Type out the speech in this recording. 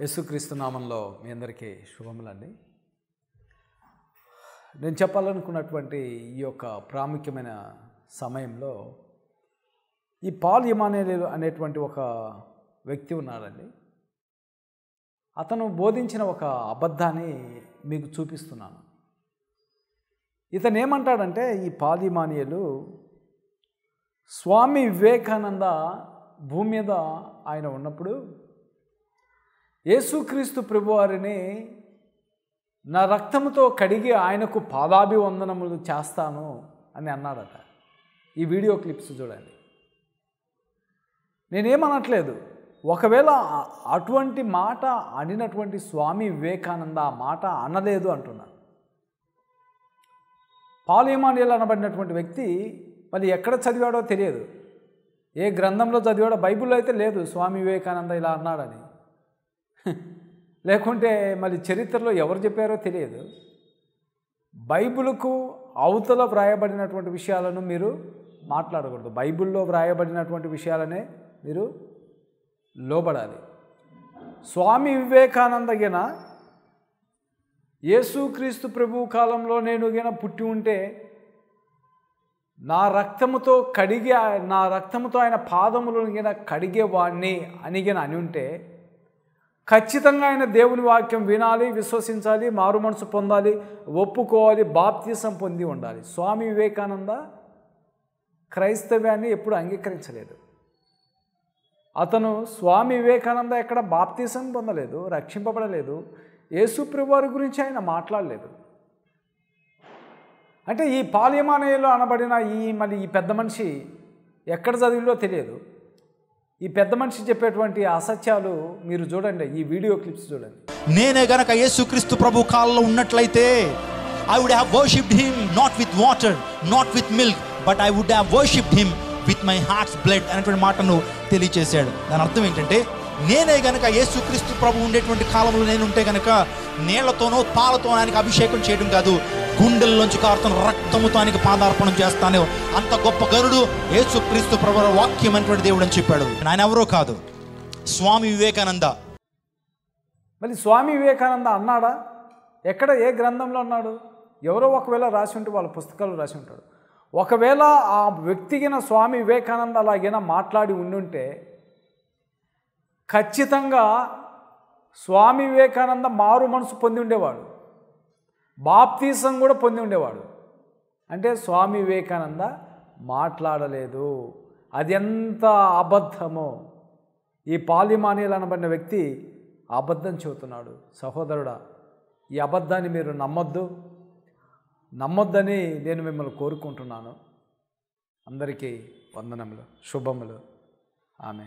యేసుక్రీస్తు నామంలో మీ అందరికీ శుభములండి. నేను చెప్పాలనుకున్నటువంటి ఈ యొక్క ప్రాముఖ్యమైన సమయంలో ఈ పాల్ ఇమానేలు అనేటువంటి ఒక వ్యక్తి ఉన్నాడండి. అతను బోధించిన ఒక అబద్ధాన్ని మీకు చూపిస్తున్నాను. ఇతను ఏమంటాడంటే ఈ పాలిమానియలు స్వామి వివేకానంద భూమి మీద ఆయన ఉన్నప్పుడు యేసుక్రీస్తు ప్రభువారిని నా రక్తంతో కడిగి ఆయనకు పాదాభివందనములు చేస్తాను అని అన్నాడట ఈ వీడియో క్లిప్స్ చూడండి. నేనేమనట్లేదు. ఒకవేళ అటువంటి మాట అడినటువంటి స్వామి వివేకానంద ఆ మాట అనలేదు అంటున్నాను పాలిమానియల్ అనబడినటువంటి వ్యక్తి మళ్ళీ ఎక్కడ చదివాడో తెలియదు. ఏ గ్రంథంలో చదివాడో బైబిల్లో అయితే లేదు. స్వామి వివేకానంద ఇలా అన్నాడని. లేకుంటే మళ్ళీ చరిత్రలో ఎవరు చెప్పారో తెలియదు. బైబిల్కు అవతల వ్రాయబడినటువంటి విషయాలను మీరు మాట్లాడకూడదు. బైబిల్లో వ్రాయబడినటువంటి విషయాలనే మీరు లోబడాలి. స్వామి వివేకానంద గిన యేసుక్రీస్తు ప్రభు కాలంలో నేను గిన పుట్టి ఉంటే నా రక్తముతో కడిగే నా రక్తముతో ఆయన పాదములను గిన కడిగేవాణ్ణి అనిగిన అని ఉంటే ఖచ్చితంగా ఆయన దేవుని వాక్యం వినాలి విశ్వసించాలి మారు మనసు పొందాలి ఒప్పుకోవాలి బాప్తీసం పొంది ఉండాలి. స్వామి వివేకానంద క్రైస్తవ్యాన్ని ఎప్పుడు అంగీకరించలేదు. అతను స్వామి వివేకానంద ఎక్కడ బాప్తీసం పొందలేదు రక్షింపబడలేదు యేసుప్రభువారి గురించి ఆయన మాట్లాడలేదు. అంటే ఈ పాలిమానయలో అనబడిన ఈ మళ్ళీ ఈ పెద్ద మనిషి ఎక్కడ చదివిలో తెలియదు. ఈ పెద్ద మనిషి చెప్పేటువంటి అసత్యాలు మీరు చూడండి ఈ వీడియో క్లిప్స్ చూడండి. నేనే గనక యేసుక్రీస్తు ప్రభు కాలంలో ఉన్నట్లయితే I would have worshipped him not with water not with milk but I would have worshipped him with my heart's blood అనేటువంటి మాటను తెలియచేశాడు. దాని అర్థం ఏంటంటే నేనే గనక యేసుక్రీస్తు ప్రభు ఉండేటువంటి కాలంలో నేను ఉంటే గనక నీళ్ళతోనో పాలతో ఆయనకు అభిషేకం చేయడం కాదు. గుండెల్లోంచి కారుతున్న రక్తముతో ఆయనకి పాదార్పణం చేస్తాను అంత గొప్ప గరుడు యేసుక్రీస్తు ప్రభు వాక్యం అనేటువంటి దేవుడు అని చెప్పాడు. ఆయన ఎవరో కాదు. స్వామి వివేకానంద. మళ్ళీ స్వామి వివేకానంద అన్నాడా? ఎక్కడ ఏ గ్రంథంలో అన్నాడు? ఎవరో ఒకవేళ రాసి ఉంటే వాళ్ళ పుస్తకాలు రాసి ఉంటాడు. ఒకవేళ ఆ వ్యక్తిగిన స్వామి వివేకానంద అలాగైనా మాట్లాడి ఉండుంటే ఖచ్చితంగా స్వామి వివేకానంద మారు మనసు పొంది ఉండేవాడు. బాప్తీసం కూడా పొంది ఉండేవాడు. అంటే స్వామి వివేకానంద మాట్లాడలేదు. అది ఎంత అబద్ధమో. ఈ పాలిమానియల్ అనబడిన వ్యక్తి అబద్ధం చెబుతున్నాడు. సహోదరుడా ఈ అబద్ధాన్ని మీరు నమ్మొద్దు. నమ్మొద్దని నేను మిమ్మల్ని కోరుకుంటున్నాను. అందరికీ వందనములు శుభములు. ఆమె